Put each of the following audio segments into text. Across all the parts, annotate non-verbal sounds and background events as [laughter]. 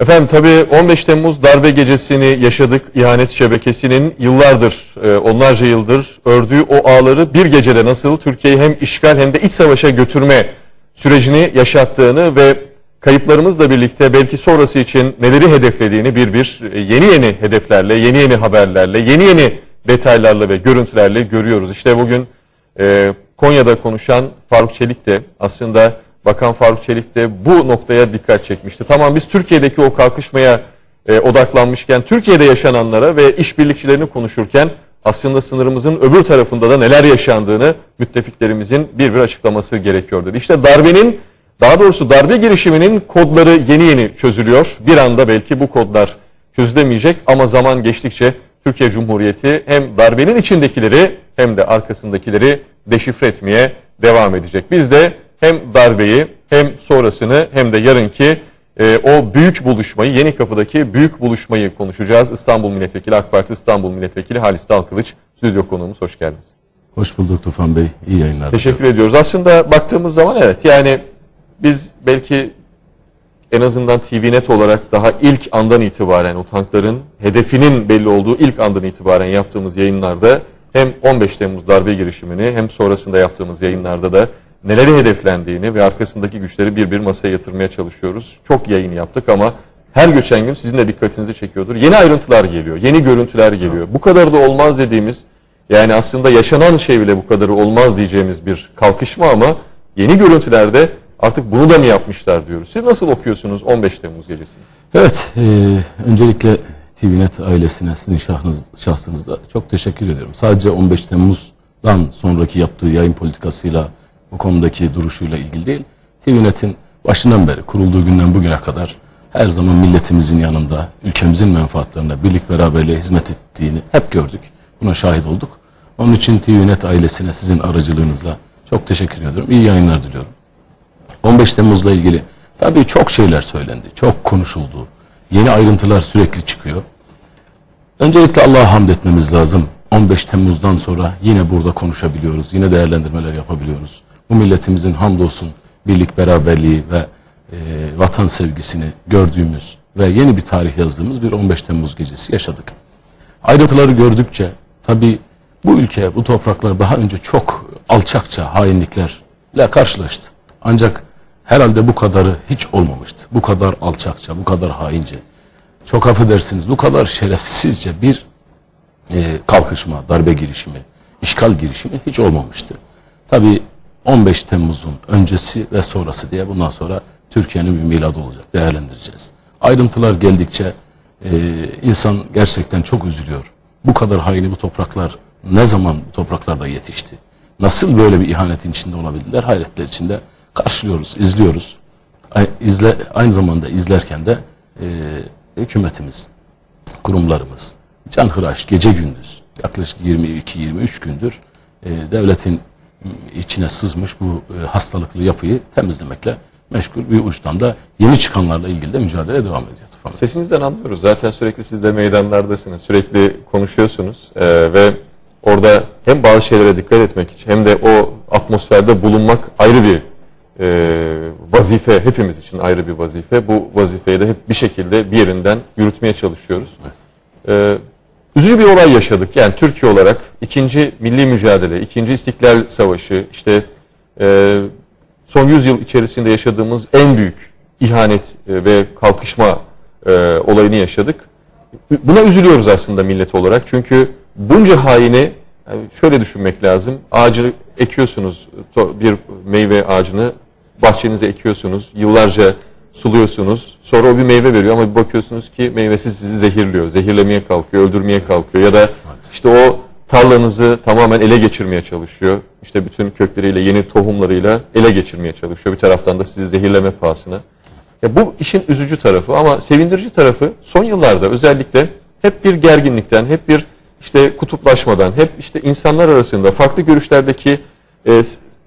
Efendim tabii 15 Temmuz darbe gecesini yaşadık. İhanet şebekesinin yıllardır, e, onlarca yıldır ördüğü o ağları bir gecede nasıl Türkiye'yi hem işgal hem de iç savaşa götürme sürecini yaşattığını ve kayıplarımızla birlikte belki sonrası için neleri hedeflediğini bir bir e, yeni yeni hedeflerle, yeni yeni haberlerle, yeni yeni detaylarla ve görüntülerle görüyoruz. İşte bugün e, Konya'da konuşan Faruk Çelik de aslında Bakan Faruk Çelik de bu noktaya dikkat çekmişti. Tamam biz Türkiye'deki o kalkışmaya e, odaklanmışken, Türkiye'de yaşananlara ve işbirlikçilerini konuşurken aslında sınırımızın öbür tarafında da neler yaşandığını müttefiklerimizin bir bir açıklaması gerekiyor dedi. İşte darbenin, daha doğrusu darbe girişiminin kodları yeni yeni çözülüyor. Bir anda belki bu kodlar çözülemeyecek ama zaman geçtikçe Türkiye Cumhuriyeti hem darbenin içindekileri hem de arkasındakileri deşifre etmeye devam edecek. Biz de hem darbeyi hem sonrasını hem de yarınki e, o büyük buluşmayı, Yeni Kapı'daki büyük buluşmayı konuşacağız. İstanbul Milletvekili, AK Parti İstanbul Milletvekili Halis Dalkılıç, stüdyo konuğumuz. Hoş geldiniz. Hoş bulduk Tufan Bey. İyi yayınlar. Teşekkür ediyoruz. Aslında baktığımız zaman evet yani biz belki en azından TVNet olarak daha ilk andan itibaren o tankların hedefinin belli olduğu ilk andan itibaren yaptığımız yayınlarda hem 15 Temmuz darbe girişimini hem sonrasında yaptığımız yayınlarda da neleri hedeflendiğini ve arkasındaki güçleri bir bir masaya yatırmaya çalışıyoruz. Çok yayın yaptık ama her geçen gün sizin de dikkatinizi çekiyordur. Yeni ayrıntılar geliyor, yeni görüntüler geliyor. Bu kadar da olmaz dediğimiz yani aslında yaşanan şey bile bu kadarı olmaz diyeceğimiz bir kalkışma ama yeni görüntülerde artık bunu da mı yapmışlar diyoruz. Siz nasıl okuyorsunuz 15 Temmuz gecesini? Evet, e, öncelikle TVNet ailesine sizin şahınız, şahsınızda çok teşekkür ediyorum. Sadece 15 Temmuz'dan sonraki yaptığı yayın politikasıyla bu konudaki duruşuyla ilgili değil. TVNet'in başından beri kurulduğu günden bugüne kadar her zaman milletimizin yanında, ülkemizin menfaatlerine birlik beraberliğe hizmet ettiğini hep gördük. Buna şahit olduk. Onun için TVNet ailesine sizin aracılığınızla çok teşekkür ediyorum. İyi yayınlar diliyorum. 15 Temmuz'la ilgili tabii çok şeyler söylendi, çok konuşuldu. Yeni ayrıntılar sürekli çıkıyor. Öncelikle Allah'a hamd etmemiz lazım. 15 Temmuz'dan sonra yine burada konuşabiliyoruz, yine değerlendirmeler yapabiliyoruz. Bu milletimizin hamdolsun birlik, beraberliği ve e, vatan sevgisini gördüğümüz ve yeni bir tarih yazdığımız bir 15 Temmuz gecesi yaşadık. Ayrıntıları gördükçe tabii bu ülke, bu topraklar daha önce çok alçakça hainliklerle karşılaştı. Ancak herhalde bu kadarı hiç olmamıştı. Bu kadar alçakça, bu kadar haince, çok affedersiniz bu kadar şerefsizce bir e, kalkışma, darbe girişimi, işgal girişimi hiç olmamıştı. Tabii 15 Temmuz'un öncesi ve sonrası diye bundan sonra Türkiye'nin bir miladı olacak, değerlendireceğiz. Ayrıntılar geldikçe e, insan gerçekten çok üzülüyor. Bu kadar haini bu topraklar ne zaman bu topraklarda yetişti? Nasıl böyle bir ihanetin içinde olabildiler? Hayretler içinde karşılıyoruz, izliyoruz. İzle, aynı zamanda izlerken de e, hükümetimiz, kurumlarımız, canhıraş gece gündüz yaklaşık 22-23 gündür e, devletin içine sızmış bu e, hastalıklı yapıyı temizlemekle meşgul bir uçtan da yeni çıkanlarla ilgili de mücadele devam ediyor. Tufan Bey. Sesinizden anlıyoruz. Zaten sürekli siz de meydanlardasınız. Sürekli konuşuyorsunuz. Ee, ve orada hem bazı şeylere dikkat etmek için hem de o atmosferde bulunmak ayrı bir e, vazife. Hepimiz için ayrı bir vazife. Bu vazifeyi de hep bir şekilde bir yerinden yürütmeye çalışıyoruz. Ee, üzücü bir olay yaşadık. Yani Türkiye olarak ikinci milli mücadele, ikinci İstiklal Savaşı, işte e, son 100 yıl içerisinde yaşadığımız en büyük ihanet e, ve kalkışma e, olayını yaşadık. Buna üzülüyoruz aslında millet olarak. Çünkü bunca haini yani şöyle düşünmek lazım. Ağacı ekiyorsunuz, bir meyve ağacını bahçenize ekiyorsunuz. Yıllarca suluyorsunuz. Sonra o bir meyve veriyor ama bir bakıyorsunuz ki meyvesi sizi zehirliyor. Zehirlemeye kalkıyor, öldürmeye kalkıyor. Ya da işte o tarlanızı tamamen ele geçirmeye çalışıyor. İşte bütün kökleriyle, yeni tohumlarıyla ele geçirmeye çalışıyor. Bir taraftan da sizi zehirleme pahasına. Ya bu işin üzücü tarafı ama sevindirici tarafı son yıllarda özellikle hep bir gerginlikten, hep bir işte kutuplaşmadan, hep işte insanlar arasında farklı görüşlerdeki e,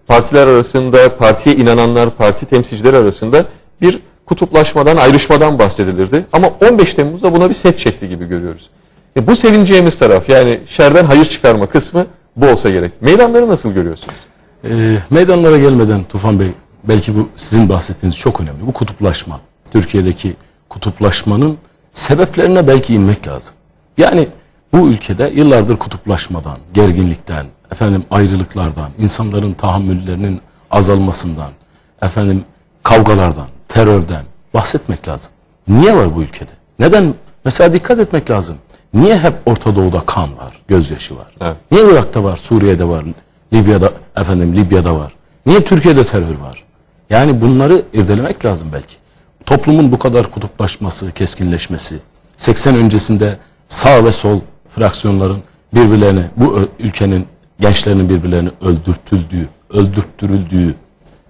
partiler arasında, partiye inananlar, parti temsilcileri arasında bir kutuplaşmadan, ayrışmadan bahsedilirdi. Ama 15 Temmuz'da buna bir set çekti gibi görüyoruz. E, bu sevineceğimiz taraf yani şerden hayır çıkarma kısmı bu olsa gerek. Meydanları nasıl görüyorsunuz? E, meydanlara gelmeden Tufan Bey belki bu sizin bahsettiğiniz çok önemli. Bu kutuplaşma Türkiye'deki kutuplaşmanın sebeplerine belki inmek lazım. Yani bu ülkede yıllardır kutuplaşmadan, gerginlikten, efendim ayrılıklardan, insanların tahammüllerinin azalmasından, efendim kavgalardan, terörden bahsetmek lazım. Niye var bu ülkede? Neden? Mesela dikkat etmek lazım. Niye hep Orta Doğu'da kan var, gözyaşı var? Evet. Niye Irak'ta var, Suriye'de var, Libya'da efendim Libya'da var? Niye Türkiye'de terör var? Yani bunları irdelemek lazım belki. Toplumun bu kadar kutuplaşması, keskinleşmesi, 80 öncesinde sağ ve sol fraksiyonların birbirlerine, bu ülkenin gençlerinin birbirlerini öldürtüldüğü, öldürttürüldüğü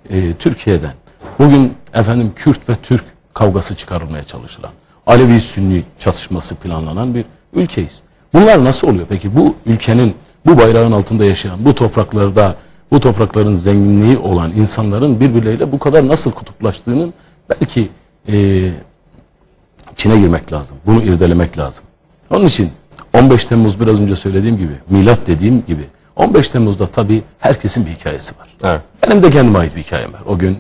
e, Türkiye'den bugün efendim Kürt ve Türk kavgası çıkarılmaya çalışılan, Alevi Sünni çatışması planlanan bir ülkeyiz. Bunlar nasıl oluyor? Peki bu ülkenin bu bayrağın altında yaşayan, bu topraklarda, bu toprakların zenginliği olan insanların birbirleriyle bu kadar nasıl kutuplaştığının belki e, içine girmek lazım. Bunu irdelemek lazım. Onun için 15 Temmuz biraz önce söylediğim gibi, milat dediğim gibi 15 Temmuz'da tabii herkesin bir hikayesi var. Evet. Benim de kendime ait bir hikayem var. O gün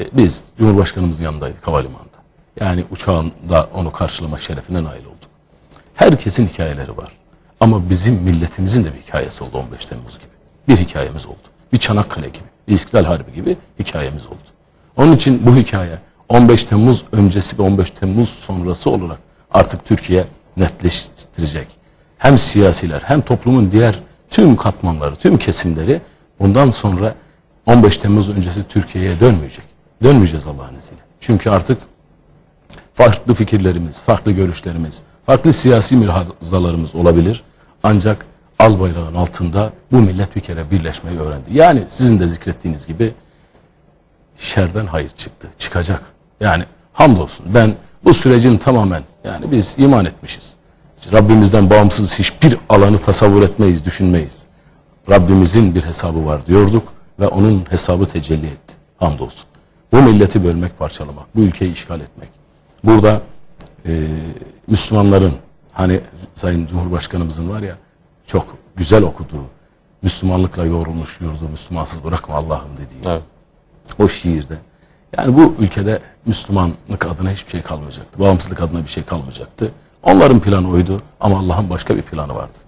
e, biz Cumhurbaşkanımızın yanındaydık havalimanında. Yani uçağında onu karşılama şerefine nail olduk. Herkesin hikayeleri var. Ama bizim milletimizin de bir hikayesi oldu 15 Temmuz gibi. Bir hikayemiz oldu. Bir Çanakkale gibi, bir İstiklal Harbi gibi hikayemiz oldu. Onun için bu hikaye 15 Temmuz öncesi ve 15 Temmuz sonrası olarak artık Türkiye netleştirecek. Hem siyasiler hem toplumun diğer tüm katmanları, tüm kesimleri bundan sonra 15 Temmuz öncesi Türkiye'ye dönmeyecek. Dönmeyeceğiz Allah'ın izniyle. Çünkü artık farklı fikirlerimiz, farklı görüşlerimiz, farklı siyasi mülhazalarımız olabilir. Ancak al bayrağın altında bu millet bir kere birleşmeyi öğrendi. Yani sizin de zikrettiğiniz gibi şerden hayır çıktı, çıkacak. Yani hamdolsun ben bu sürecin tamamen yani biz iman etmişiz. Rabbimizden bağımsız hiçbir alanı tasavvur etmeyiz, düşünmeyiz. Rabbimizin bir hesabı var diyorduk ve onun hesabı tecelli etti. Hamdolsun. Bu milleti bölmek, parçalamak, bu ülkeyi işgal etmek. Burada e, Müslümanların hani Sayın Cumhurbaşkanımızın var ya çok güzel okuduğu Müslümanlıkla yoğrulmuş yurdu Müslümansız bırakma Allah'ım dediği Evet. o şiirde. Yani bu ülkede Müslümanlık adına hiçbir şey kalmayacaktı. Bağımsızlık adına bir şey kalmayacaktı. Onların planı oydu ama Allah'ın başka bir planı vardı.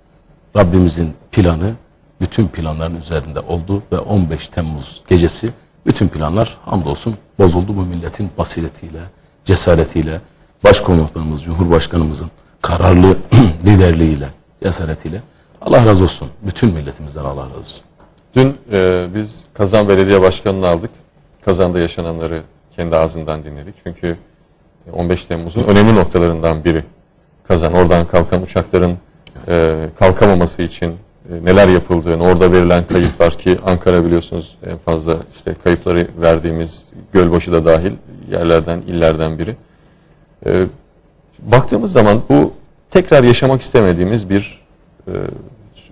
Rabbimizin planı bütün planların üzerinde oldu ve 15 Temmuz gecesi bütün planlar hamdolsun bozuldu bu milletin basiretiyle, cesaretiyle, başkomutanımız, Cumhurbaşkanımızın kararlı [clears throat] liderliğiyle, cesaretiyle. Allah razı olsun. Bütün milletimizden Allah razı olsun. Dün e, biz Kazan Belediye Başkanı'nı aldık. Kazan'da yaşananları kendi ağzından dinledik. Çünkü 15 Temmuz'un önemli noktalarından biri. Kazan, oradan kalkan uçakların e, kalkamaması için neler yapıldığını, orada verilen kayıplar ki Ankara biliyorsunuz en fazla işte kayıpları verdiğimiz Gölbaşı da dahil yerlerden, illerden biri. E, baktığımız zaman bu tekrar yaşamak istemediğimiz bir e,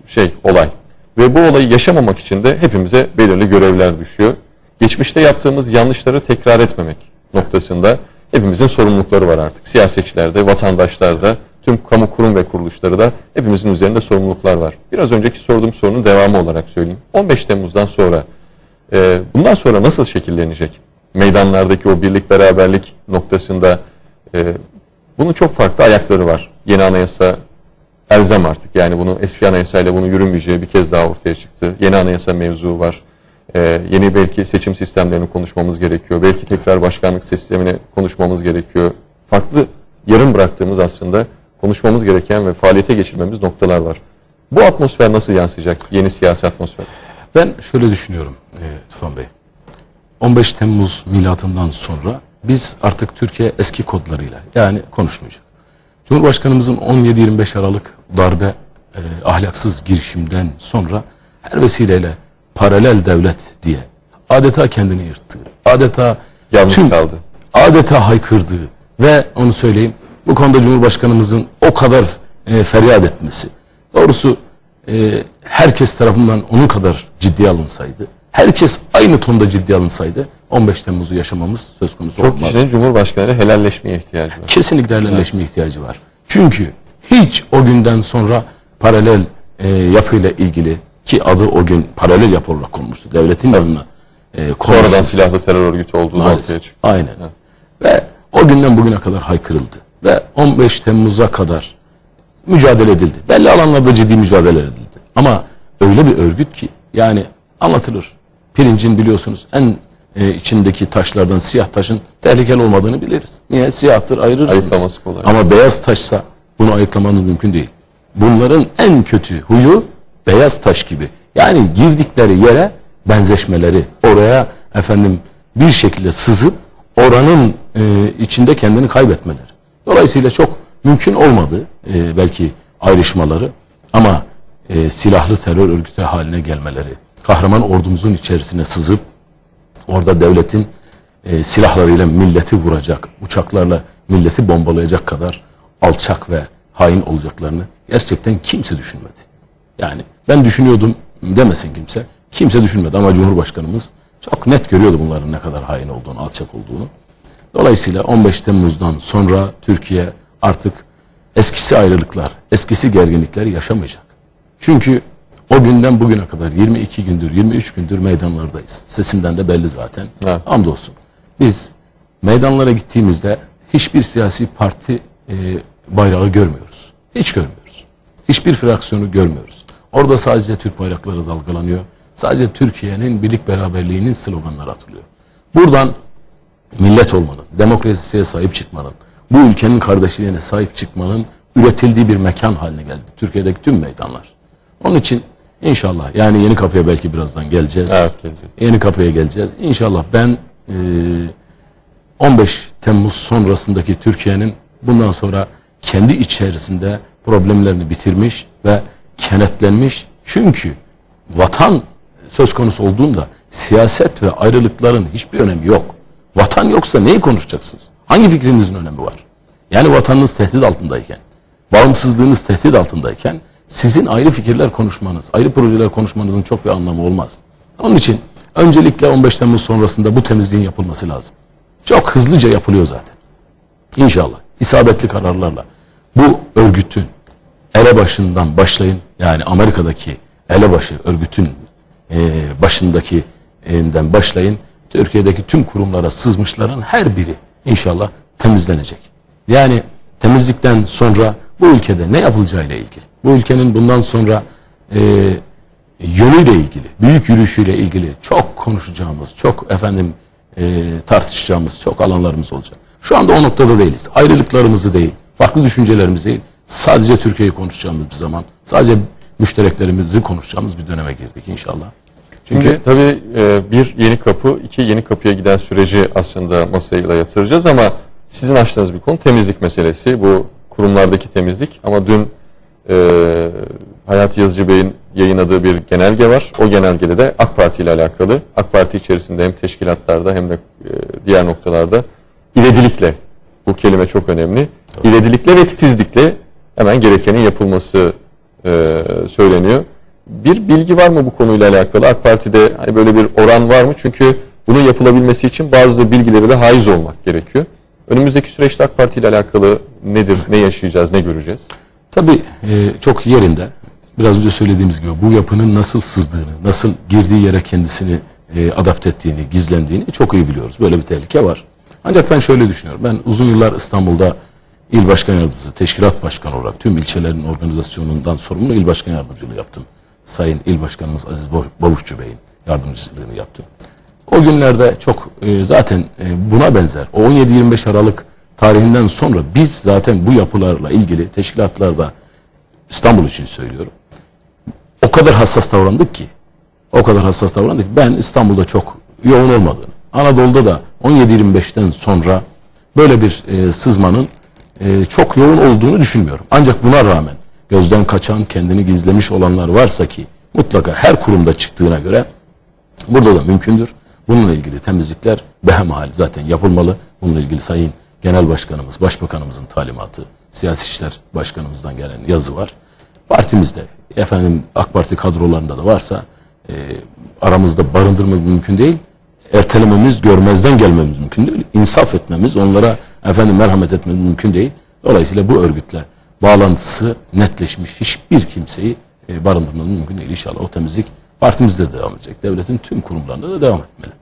şey, olay. Ve bu olayı yaşamamak için de hepimize belirli görevler düşüyor. Geçmişte yaptığımız yanlışları tekrar etmemek noktasında hepimizin sorumlulukları var artık. Siyasetçilerde, vatandaşlarda, tüm kamu kurum ve kuruluşları da hepimizin üzerinde sorumluluklar var. Biraz önceki sorduğum sorunun devamı olarak söyleyeyim. 15 Temmuz'dan sonra e, bundan sonra nasıl şekillenecek? Meydanlardaki o birlik beraberlik noktasında e, bunun çok farklı ayakları var. Yeni anayasa elzem artık. Yani bunu eski anayasayla bunu yürümeyeceği bir kez daha ortaya çıktı. Yeni anayasa mevzu var. Ee, yeni belki seçim sistemlerini konuşmamız gerekiyor. Belki tekrar başkanlık sistemini konuşmamız gerekiyor. Farklı yarım bıraktığımız aslında konuşmamız gereken ve faaliyete geçirmemiz noktalar var. Bu atmosfer nasıl yansıyacak? Yeni siyasi atmosfer. Ben şöyle düşünüyorum e, Tufan Bey. 15 Temmuz milatından sonra biz artık Türkiye eski kodlarıyla yani konuşmayacak. Cumhurbaşkanımızın 17-25 Aralık darbe e, ahlaksız girişimden sonra her vesileyle paralel devlet diye adeta kendini yırttığı, adeta Yalnız tüm- kaldı. adeta haykırdığı ve onu söyleyeyim bu konuda Cumhurbaşkanımızın o kadar e, feryat etmesi. Doğrusu e, herkes tarafından onun kadar ciddiye alınsaydı, herkes aynı tonda ciddiye alınsaydı 15 Temmuz'u yaşamamız söz konusu Çok olmazdı. kişinin Cumhurbaşkanı'yla helalleşmeye ihtiyacı var. Kesinlikle helalleşme ihtiyacı var. Çünkü hiç o günden sonra paralel e, yapıyla ilgili ki adı o gün paralel yapı olarak konmuştu. Devletin yanına e, konmuştu. Sonradan silahlı terör örgütü olduğu ortaya çıktı. Aynen. Ve o günden bugüne kadar haykırıldı. Ve 15 Temmuz'a kadar mücadele edildi. Belli alanlarda ciddi mücadele edildi. Ama öyle bir örgüt ki yani anlatılır. Pirincin biliyorsunuz en e, içindeki taşlardan siyah taşın tehlikeli olmadığını biliriz. Niye? Siyahtır ayırırsınız. Ayıklaması kolay. Ama beyaz taşsa bunu ayıklamanız mümkün değil. Bunların en kötü huyu beyaz taş gibi. Yani girdikleri yere benzeşmeleri, oraya efendim bir şekilde sızıp oranın e, içinde kendini kaybetmeleri. Dolayısıyla çok mümkün olmadı e, belki ayrışmaları ama e, silahlı terör örgütü haline gelmeleri, kahraman ordumuzun içerisine sızıp orada devletin e, silahlarıyla milleti vuracak, uçaklarla milleti bombalayacak kadar alçak ve hain olacaklarını gerçekten kimse düşünmedi. Yani ben düşünüyordum demesin kimse. Kimse düşünmedi ama Cumhurbaşkanımız çok net görüyordu bunların ne kadar hain olduğunu, alçak olduğunu. Dolayısıyla 15 Temmuz'dan sonra Türkiye artık eskisi ayrılıklar, eskisi gerginlikler yaşamayacak. Çünkü o günden bugüne kadar 22 gündür, 23 gündür meydanlardayız. Sesimden de belli zaten. Evet. Hamdolsun. Biz meydanlara gittiğimizde hiçbir siyasi parti e, bayrağı görmüyoruz. Hiç görmüyoruz. Hiçbir fraksiyonu görmüyoruz. Orada sadece Türk bayrakları dalgalanıyor. Sadece Türkiye'nin birlik beraberliğinin sloganları atılıyor. Buradan millet olmanın, demokrasiye sahip çıkmanın, bu ülkenin kardeşliğine sahip çıkmanın üretildiği bir mekan haline geldi. Türkiye'deki tüm meydanlar. Onun için inşallah yani yeni kapıya belki birazdan geleceğiz. Evet geleceğiz. Yeni kapıya geleceğiz. İnşallah ben e, 15 Temmuz sonrasındaki Türkiye'nin bundan sonra kendi içerisinde problemlerini bitirmiş ve kenetlenmiş. Çünkü vatan söz konusu olduğunda siyaset ve ayrılıkların hiçbir önemi yok. Vatan yoksa neyi konuşacaksınız? Hangi fikrinizin önemi var? Yani vatanınız tehdit altındayken, bağımsızlığınız tehdit altındayken sizin ayrı fikirler konuşmanız, ayrı projeler konuşmanızın çok bir anlamı olmaz. Onun için öncelikle 15 Temmuz sonrasında bu temizliğin yapılması lazım. Çok hızlıca yapılıyor zaten. İnşallah isabetli kararlarla bu örgütün elebaşından başlayın yani Amerika'daki elebaşı örgütün e, başındaki başlayın Türkiye'deki tüm kurumlara sızmışların her biri inşallah temizlenecek. Yani temizlikten sonra bu ülkede ne yapılacağıyla ilgili, bu ülkenin bundan sonra e, yönüyle ilgili, büyük yürüyüşüyle ilgili çok konuşacağımız, çok efendim e, tartışacağımız çok alanlarımız olacak. Şu anda o noktada değiliz. Ayrılıklarımızı değil, farklı düşüncelerimizi değil, sadece Türkiye'yi konuşacağımız bir zaman, sadece müştereklerimizi konuşacağımız bir döneme girdik inşallah. Çünkü Çünkü tabii e, bir yeni kapı, iki yeni kapıya giden süreci aslında masaya yatıracağız ama sizin açtığınız bir konu temizlik meselesi. Bu kurumlardaki temizlik ama dün e, Hayati Yazıcı Bey'in yayınladığı bir genelge var. O genelgede de AK Parti ile alakalı, AK Parti içerisinde hem teşkilatlarda hem de e, diğer noktalarda ivedilikle, bu kelime çok önemli, ivedilikle ve titizlikle hemen gerekenin yapılması e, söyleniyor. Bir bilgi var mı bu konuyla alakalı? AK Parti'de hani böyle bir oran var mı? Çünkü bunun yapılabilmesi için bazı bilgilere de haiz olmak gerekiyor. Önümüzdeki süreçte AK Parti ile alakalı nedir, ne yaşayacağız, ne göreceğiz? Tabii e, çok yerinde. Biraz önce söylediğimiz gibi bu yapının nasıl sızdığını, nasıl girdiği yere kendisini e, adapte ettiğini, gizlendiğini çok iyi biliyoruz. Böyle bir tehlike var. Ancak ben şöyle düşünüyorum. Ben uzun yıllar İstanbul'da il başkan yardımcısı, teşkilat başkanı olarak tüm ilçelerin organizasyonundan sorumlu il başkan yardımcılığı yaptım. Sayın il başkanımız Aziz Bavuşçu Bey'in yardımcılığını yaptım. O günlerde çok e, zaten e, buna benzer. O 17-25 Aralık tarihinden sonra biz zaten bu yapılarla ilgili teşkilatlarda İstanbul için söylüyorum. O kadar hassas davrandık ki o kadar hassas davrandık ki ben İstanbul'da çok yoğun olmadığını, Anadolu'da da 17-25'ten sonra böyle bir e, sızmanın çok yoğun olduğunu düşünmüyorum. Ancak buna rağmen gözden kaçan, kendini gizlemiş olanlar varsa ki mutlaka her kurumda çıktığına göre Burada da mümkündür. Bununla ilgili temizlikler behemhal zaten yapılmalı. Bununla ilgili Sayın Genel Başkanımız, Başbakanımızın talimatı, Siyasi İşler Başkanımızdan gelen yazı var. Partimizde, efendim AK Parti kadrolarında da varsa e, aramızda barındırmamız mümkün değil. Ertelememiz, görmezden gelmemiz mümkün değil. İnsaf etmemiz, onlara efendim merhamet etmemiz mümkün değil. Dolayısıyla bu örgütle bağlantısı netleşmiş hiçbir kimseyi e, barındırmamız mümkün değil. İnşallah o temizlik partimizde de devam edecek. Devletin tüm kurumlarında da devam etmeli.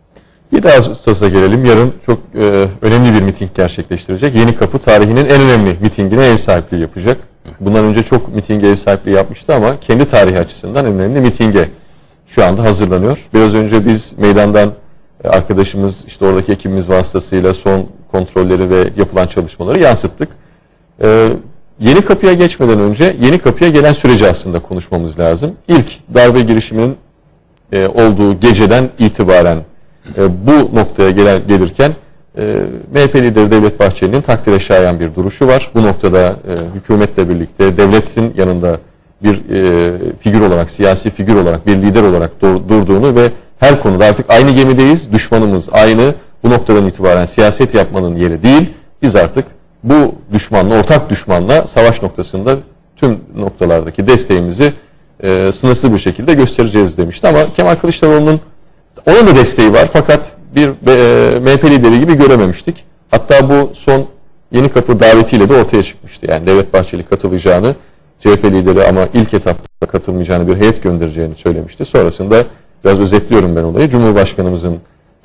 Bir daha Ağustos'a gelelim. Yarın çok e, önemli bir miting gerçekleştirecek. Yeni Kapı tarihinin en önemli mitingine ev sahipliği yapacak. Bundan önce çok mitinge ev sahipliği yapmıştı ama kendi tarihi açısından en önemli mitinge şu anda hazırlanıyor. Biraz önce biz meydandan e, arkadaşımız işte oradaki ekibimiz vasıtasıyla son kontrolleri ve yapılan çalışmaları yansıttık. E, yeni kapıya geçmeden önce yeni kapıya gelen süreci aslında konuşmamız lazım. İlk darbe girişiminin e, olduğu geceden itibaren e, bu noktaya gelen, gelirken e, MHP lideri Devlet Bahçeli'nin takdire şayan bir duruşu var. Bu noktada e, hükümetle birlikte devletin yanında bir e, figür olarak, siyasi figür olarak, bir lider olarak dur- durduğunu ve her konuda artık aynı gemideyiz, düşmanımız aynı. Bu noktadan itibaren siyaset yapmanın yeri değil. Biz artık bu düşmanla, ortak düşmanla savaş noktasında tüm noktalardaki desteğimizi e, sınırsız bir şekilde göstereceğiz demişti. Ama Kemal Kılıçdaroğlu'nun onun da desteği var fakat bir e, MHP lideri gibi görememiştik. Hatta bu son Yeni Kapı davetiyle de ortaya çıkmıştı. Yani Devlet Bahçeli katılacağını, CHP lideri ama ilk etapta katılmayacağını bir heyet göndereceğini söylemişti. Sonrasında biraz özetliyorum ben olayı. Cumhurbaşkanımızın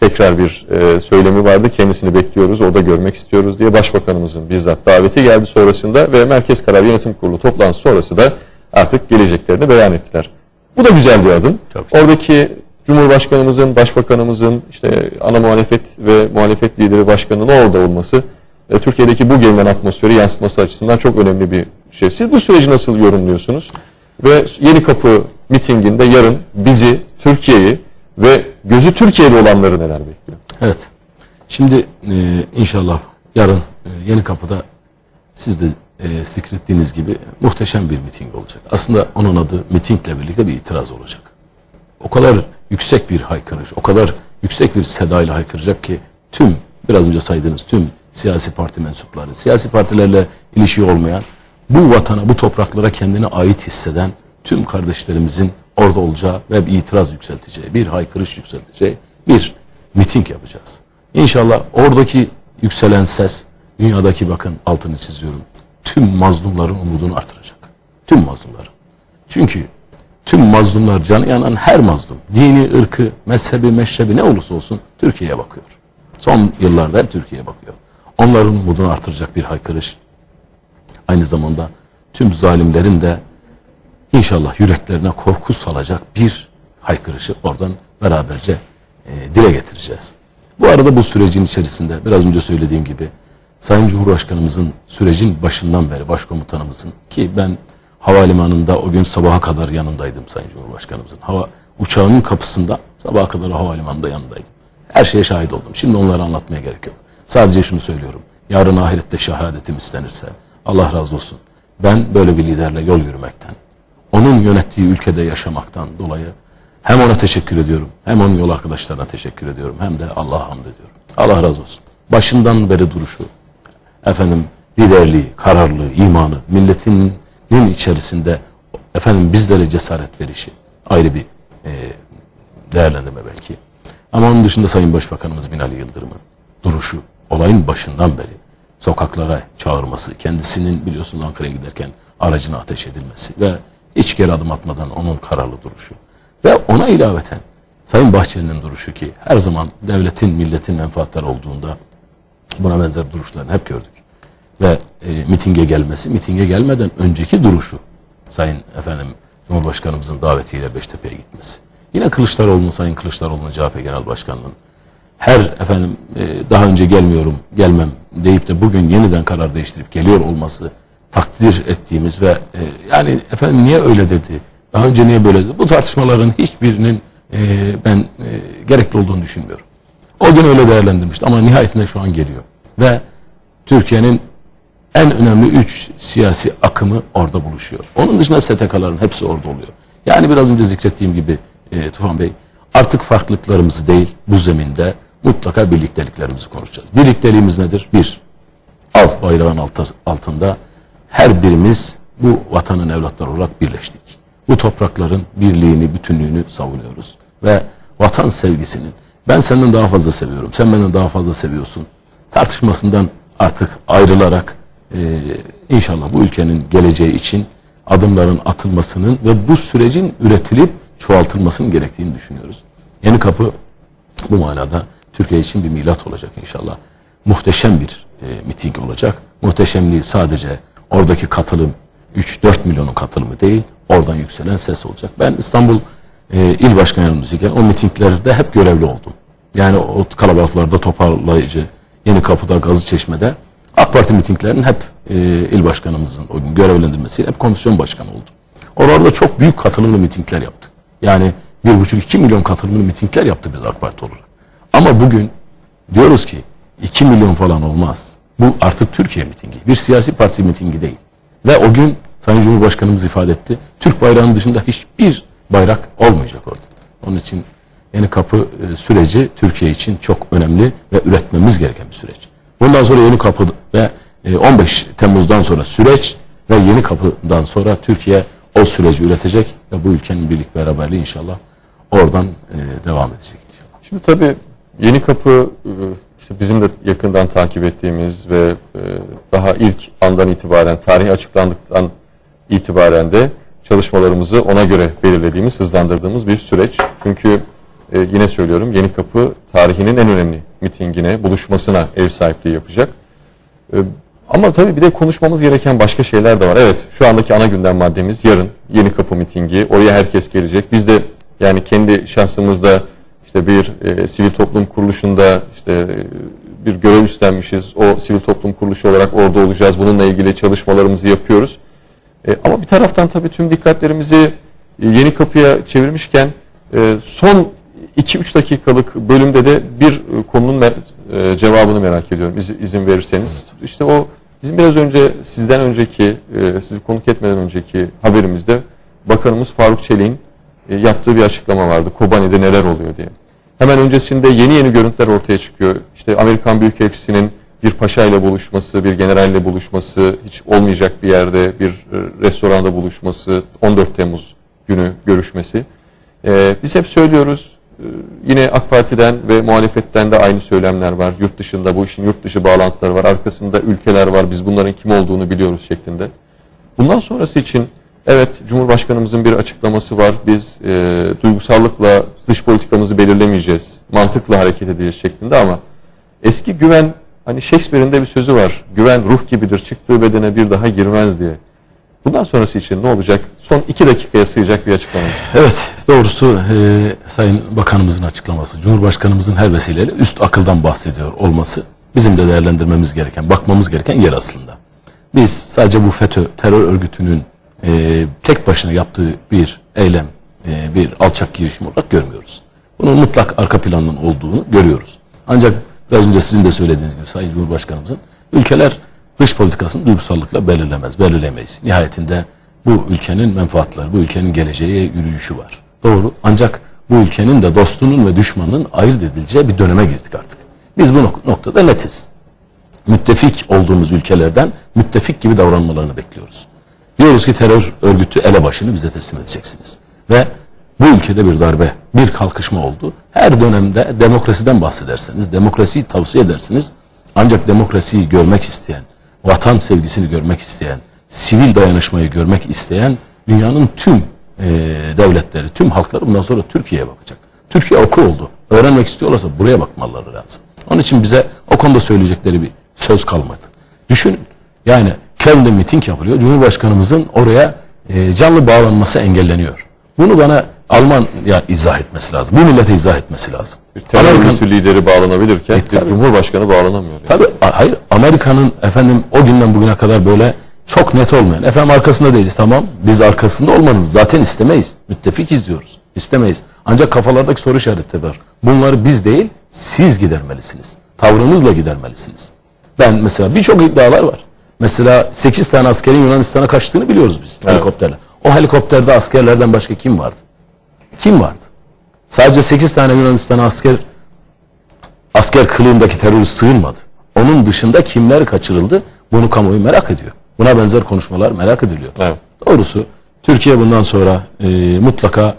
tekrar bir e, söylemi vardı. Kendisini bekliyoruz, o da görmek istiyoruz diye Başbakanımızın bizzat daveti geldi sonrasında ve Merkez Karar Yönetim Kurulu toplantısı sonrası da artık geleceklerini beyan ettiler. Bu da güzel bir adım. Güzel. Oradaki Cumhurbaşkanımızın, Başbakanımızın, işte ana muhalefet ve muhalefet lideri başkanının orada olması e, Türkiye'deki bu gelinen atmosferi yansıtması açısından çok önemli bir şey. Siz bu süreci nasıl yorumluyorsunuz? Ve Yeni Kapı mitinginde yarın bizi, Türkiye'yi ve gözü Türkiye'de olanları neler bekliyor? Evet. Şimdi e, inşallah yarın e, Yeni Kapı'da siz de e, zikrettiğiniz gibi muhteşem bir miting olacak. Aslında onun adı mitingle birlikte bir itiraz olacak. O kadar yüksek bir haykırış, o kadar yüksek bir sedayla haykıracak ki tüm biraz önce saydığınız tüm siyasi parti mensupları, siyasi partilerle ilişiği olmayan, bu vatana, bu topraklara kendine ait hisseden tüm kardeşlerimizin orada olacağı ve bir itiraz yükselteceği, bir haykırış yükselteceği bir miting yapacağız. İnşallah oradaki yükselen ses, dünyadaki bakın altını çiziyorum, tüm mazlumların umudunu artıracak. Tüm mazlumların. Çünkü tüm mazlumlar canı yanan her mazlum, dini, ırkı, mezhebi, meşrebi ne olursa olsun Türkiye'ye bakıyor. Son yıllarda Türkiye'ye bakıyor. Onların umudunu artıracak bir haykırış. Aynı zamanda tüm zalimlerin de inşallah yüreklerine korku salacak bir haykırışı oradan beraberce e, dile getireceğiz. Bu arada bu sürecin içerisinde biraz önce söylediğim gibi Sayın Cumhurbaşkanımızın sürecin başından beri başkomutanımızın ki ben havalimanında o gün sabaha kadar yanındaydım Sayın Cumhurbaşkanımızın. Hava uçağının kapısında sabaha kadar havalimanında yanındaydım. Her şeye şahit oldum. Şimdi onları anlatmaya gerek yok. Sadece şunu söylüyorum. Yarın ahirette şehadetim istenirse Allah razı olsun. Ben böyle bir liderle yol yürümekten, onun yönettiği ülkede yaşamaktan dolayı hem ona teşekkür ediyorum, hem onun yol arkadaşlarına teşekkür ediyorum, hem de Allah'a hamd ediyorum. Allah razı olsun. Başından beri duruşu, efendim liderliği, kararlılığı, imanı, milletinin içerisinde efendim bizlere cesaret verişi ayrı bir e, değerlendirme belki. Ama onun dışında Sayın Başbakanımız Binali Yıldırım'ın duruşu, olayın başından beri sokaklara çağırması, kendisinin biliyorsunuz Ankara'ya giderken aracına ateş edilmesi ve hiç geri adım atmadan onun kararlı duruşu. Ve ona ilaveten Sayın Bahçeli'nin duruşu ki her zaman devletin, milletin menfaatleri olduğunda buna benzer duruşlarını hep gördük. Ve e, mitinge gelmesi, mitinge gelmeden önceki duruşu Sayın efendim Cumhurbaşkanımızın davetiyle Beştepe'ye gitmesi. Yine Kılıçdaroğlu'nun, Sayın Kılıçdaroğlu'nun CHP Genel Başkanı'nın her efendim e, daha önce gelmiyorum, gelmem deyip de bugün yeniden karar değiştirip geliyor olması takdir ettiğimiz ve e, yani efendim niye öyle dedi, daha önce niye böyle dedi, bu tartışmaların hiçbirinin e, ben e, gerekli olduğunu düşünmüyorum. O gün öyle değerlendirmişti ama nihayetinde şu an geliyor. Ve Türkiye'nin en önemli üç siyasi akımı orada buluşuyor. Onun dışında STK'ların hepsi orada oluyor. Yani biraz önce zikrettiğim gibi e, Tufan Bey artık farklılıklarımızı değil bu zeminde mutlaka birlikteliklerimizi konuşacağız. Birlikteliğimiz nedir? Bir, alt bayrağın altı- altında her birimiz bu vatanın evlatları olarak birleştik. Bu toprakların birliğini, bütünlüğünü savunuyoruz. Ve vatan sevgisinin ben senden daha fazla seviyorum, sen benden daha fazla seviyorsun tartışmasından artık ayrılarak e, inşallah bu ülkenin geleceği için adımların atılmasının ve bu sürecin üretilip çoğaltılmasının gerektiğini düşünüyoruz. Yeni Kapı bu manada Türkiye için bir milat olacak inşallah. Muhteşem bir e, miting olacak. Muhteşemliği sadece oradaki katılım 3-4 milyonun katılımı değil, oradan yükselen ses olacak. Ben İstanbul e, il başkan yardımcısıyken o mitinglerde hep görevli oldum. Yani o kalabalıklarda toparlayıcı, Yeni Kapı'da, Gazıçeşme'de AK Parti mitinglerinin hep e, il başkanımızın o gün görevlendirmesiyle hep komisyon başkanı oldum. Oralarda çok büyük katılımlı mitingler yaptık. Yani 1,5-2 milyon katılımlı mitingler yaptı biz AK Parti olarak. Ama bugün diyoruz ki 2 milyon falan olmaz. Bu artık Türkiye mitingi. Bir siyasi parti mitingi değil. Ve o gün Sayın Cumhurbaşkanımız ifade etti. Türk bayrağının dışında hiçbir bayrak olmayacak orada. Onun için yeni kapı e, süreci Türkiye için çok önemli ve üretmemiz gereken bir süreç. Bundan sonra yeni kapı ve e, 15 Temmuz'dan sonra süreç ve yeni kapıdan sonra Türkiye o süreci üretecek ve bu ülkenin birlik beraberliği inşallah oradan e, devam edecek inşallah. Şimdi tabii Yeni Kapı e, işte bizim de yakından takip ettiğimiz ve e, daha ilk andan itibaren tarih açıklandıktan itibaren de çalışmalarımızı ona göre belirlediğimiz, hızlandırdığımız bir süreç. Çünkü e, yine söylüyorum Yeni Kapı tarihinin en önemli mitingine, buluşmasına ev sahipliği yapacak. E, Ama tabii bir de konuşmamız gereken başka şeyler de var. Evet şu andaki ana gündem maddemiz yarın Yeni Kapı mitingi. Oraya herkes gelecek. Biz de yani kendi şahsımızda işte bir e, sivil toplum kuruluşunda işte e, bir görev üstlenmişiz. O sivil toplum kuruluşu olarak orada olacağız. Bununla ilgili çalışmalarımızı yapıyoruz. E, ama bir taraftan tabii tüm dikkatlerimizi e, yeni kapıya çevirmişken e, son 2-3 dakikalık bölümde de bir e, konunun me- e, cevabını merak ediyorum iz- izin verirseniz. İşte o bizim biraz önce sizden önceki e, sizi konuk etmeden önceki haberimizde Bakanımız Faruk Çelik'in e, yaptığı bir açıklama vardı. Kobani'de neler oluyor diye. Hemen öncesinde yeni yeni görüntüler ortaya çıkıyor. İşte Amerikan Büyükelçisi'nin bir paşa ile buluşması, bir generalle buluşması, hiç olmayacak bir yerde bir e, restoranda buluşması, 14 Temmuz günü görüşmesi. E, biz hep söylüyoruz, e, yine AK Parti'den ve muhalefetten de aynı söylemler var. Yurt dışında bu işin yurt dışı bağlantıları var, arkasında ülkeler var, biz bunların kim olduğunu biliyoruz şeklinde. Bundan sonrası için evet Cumhurbaşkanımızın bir açıklaması var. Biz e, duygusallıkla dış politikamızı belirlemeyeceğiz. Mantıkla hareket edeceğiz şeklinde ama eski güven hani Shakespeare'in de bir sözü var. Güven ruh gibidir çıktığı bedene bir daha girmez diye. Bundan sonrası için ne olacak? Son iki dakikaya sığacak bir açıklama. Evet, doğrusu e, Sayın Bakanımızın açıklaması, Cumhurbaşkanımızın her vesileyle üst akıldan bahsediyor olması bizim de değerlendirmemiz gereken, bakmamız gereken yer aslında. Biz sadece bu FETÖ terör örgütünün e, tek başına yaptığı bir eylem, e, bir alçak girişim olarak görmüyoruz. Bunun mutlak arka planının olduğunu görüyoruz. Ancak biraz önce sizin de söylediğiniz gibi Sayın Cumhurbaşkanımızın ülkeler dış politikasını duygusallıkla belirlemez, belirlemeyiz. Nihayetinde bu ülkenin menfaatleri, bu ülkenin geleceğe yürüyüşü var. Doğru. Ancak bu ülkenin de dostunun ve düşmanının ayırt edileceği bir döneme girdik artık. Biz bu nok- noktada netiz. Müttefik olduğumuz ülkelerden müttefik gibi davranmalarını bekliyoruz. Diyoruz ki terör örgütü elebaşını bize teslim edeceksiniz. Ve bu ülkede bir darbe, bir kalkışma oldu. Her dönemde demokrasiden bahsederseniz, demokrasiyi tavsiye edersiniz. Ancak demokrasiyi görmek isteyen, vatan sevgisini görmek isteyen, sivil dayanışmayı görmek isteyen dünyanın tüm e, devletleri, tüm halkları bundan sonra Türkiye'ye bakacak. Türkiye oku oldu. Öğrenmek istiyorlarsa buraya bakmaları lazım. Onun için bize o konuda söyleyecekleri bir söz kalmadı. Düşünün. Yani Köln'de miting yapılıyor. Cumhurbaşkanımızın oraya e, canlı bağlanması engelleniyor. Bunu bana Alman ya izah etmesi lazım. Bu millete izah etmesi lazım. Bir terör Amerikan- örgütü lideri bağlanabilirken E, tabii. Cumhurbaşkanı bağlanamıyor. yani. Tabii hayır Amerika'nın efendim o günden bugüne kadar böyle çok net olmayan. Efendim arkasında değiliz tamam. Biz arkasında olmanızı zaten istemeyiz. Müttefik izliyoruz. İstemeyiz. Ancak kafalardaki soru işaretleri var. Bunları biz değil siz gidermelisiniz. Tavrınızla gidermelisiniz. Ben mesela birçok iddialar var. Mesela 8 tane askerin Yunanistan'a kaçtığını biliyoruz biz helikopterle. O helikopterde askerlerden başka kim vardı? Kim vardı? Sadece 8 tane Yunanistan'a asker asker kılığındaki terörist sığınmadı. Onun dışında kimler kaçırıldı? Bunu kamuoyu merak ediyor. Buna benzer konuşmalar merak ediliyor. Evet. Doğrusu Türkiye bundan sonra e, mutlaka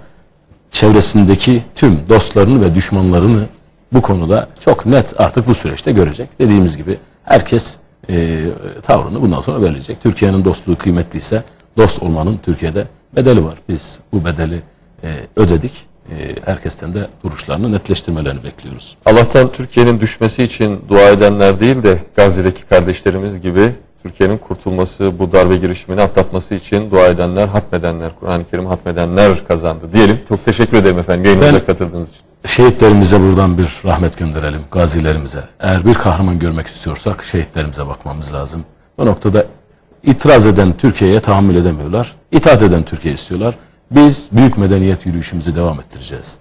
çevresindeki tüm dostlarını ve düşmanlarını bu konuda çok net artık bu süreçte görecek. Dediğimiz gibi herkes e, tavrını bundan sonra belirleyecek. Türkiye'nin dostluğu kıymetliyse dost olmanın Türkiye'de bedeli var. Biz bu bedeli e, ödedik. E, herkesten de duruşlarını netleştirmelerini bekliyoruz. Allah'tan Türkiye'nin düşmesi için dua edenler değil de Gazze'deki kardeşlerimiz gibi Türkiye'nin kurtulması, bu darbe girişimini atlatması için dua edenler, hatmedenler, Kur'an-ı Kerim hatmedenler kazandı diyelim. Çok teşekkür ederim efendim yayınımıza Ben- katıldığınız için. Şehitlerimize buradan bir rahmet gönderelim, gazilerimize. Eğer bir kahraman görmek istiyorsak şehitlerimize bakmamız lazım. Bu noktada itiraz eden Türkiye'ye tahammül edemiyorlar. İtaat eden Türkiye istiyorlar. Biz büyük medeniyet yürüyüşümüzü devam ettireceğiz.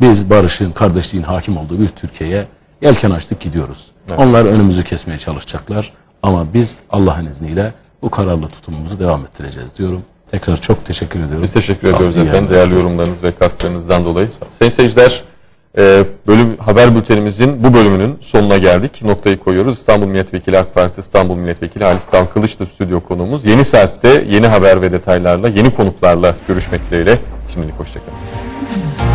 Biz barışın, kardeşliğin hakim olduğu bir Türkiye'ye yelken açtık gidiyoruz. Onlar önümüzü kesmeye çalışacaklar. Ama biz Allah'ın izniyle bu kararlı tutumumuzu devam ettireceğiz diyorum. Tekrar çok teşekkür ediyorum. Biz teşekkür Sağ ediyoruz efendim değerli yorumlarınız ve katkılarınızdan dolayı. Sayın seyirciler, e, bölüm haber bültenimizin bu bölümünün sonuna geldik. Noktayı koyuyoruz. İstanbul Milletvekili AK Parti İstanbul Milletvekili Halis Dal Kılıç da stüdyo konuğumuz. Yeni saatte yeni haber ve detaylarla, yeni konuklarla görüşmek dileğiyle. Şimdilik hoşçakalın.